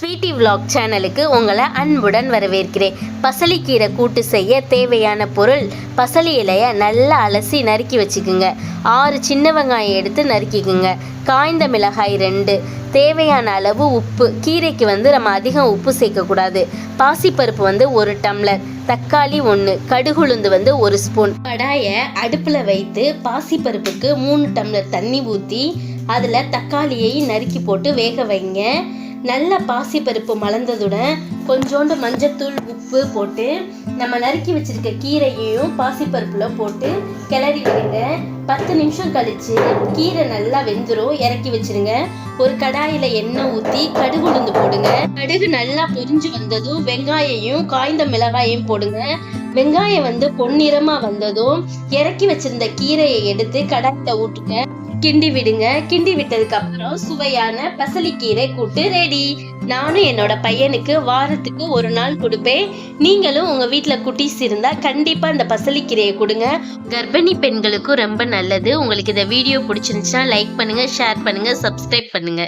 Sweetie vlog சேனலுக்கு உங்களை அன்புடன் வரவேற்கிறேன். பசலிக்கீரை கூட்டு செய்ய தேவையான பொருள் பசலி இலையை நல்லா அலசி நறுக்கி வச்சுக்குங்க. ஆறு சின்ன வெங்காயம் எடுத்து நறுக்கிக்குங்க. காய்ந்த மிளகாய் ரெண்டு. தேவையான அளவு உப்பு. கீரைக்கு வந்து நம்ம அதிகம் உப்பு சேர்க்கக்கூடாது. பாசிப்பருப்பு வந்து ஒரு டம்ளர். தக்காளி ஒன்று கடுகுளுந்து வந்து ஒரு ஸ்பூன். கடாயை அடுப்பில் வைத்து பாசிப்பருப்புக்கு மூணு டம்ளர் தண்ணி ஊற்றி அதில் தக்காளியை நறுக்கி போட்டு வேக வைங்க. நல்ல பாசிப்பருப்பு மலர்ந்ததுடன் கொஞ்சோண்டு மஞ்சத்தூள் உப்பு போட்டு நம்ம நறுக்கி வச்சிருக்க கீரையையும் பாசிப்பருப்பில் போட்டு கிளறி விடுங்க. பத்து நிமிஷம் கழிச்சு கீரை நல்லா வெந்துரும். இறக்கி வச்சிருங்க. ஒரு கடாயில எண்ணெய் ஊத்தி கடுகு உளுந்து போடுங்க. கடுகு நல்லா பொரிஞ்சு வந்ததும் வெங்காயையும் காய்ந்த மிளகாயையும் போடுங்க. வெங்காயம் வந்து பொன்னிறமா வந்ததும் இறக்கி வச்சிருந்த கீரையை எடுத்து கடாயில ஊட்டுங்க. கிண்டி விடுங்க. கிண்டி விட்டதுக்கு அப்புறம் சுவையான பசலிக்கீரை கூட்டு ரெடி நானும் என்னோட பையனுக்கு வாரத்துக்கு ஒரு நாள் கொடுப்பேன். நீங்களும் உங்க வீட்டுல குட்டீஸ் இருந்தா கண்டிப்பா இந்த பசலிக்கீரையை கொடுங்க. கர்ப்பிணி பெண்களுக்கும் ரொம்ப நல்லது. உங்களுக்கு இந்த வீடியோ பிடிச்சிருந்துச்சுன்னா லைக் பண்ணுங்க ஷேர் பண்ணுங்க சப்ஸ்கிரைப் பண்ணுங்க.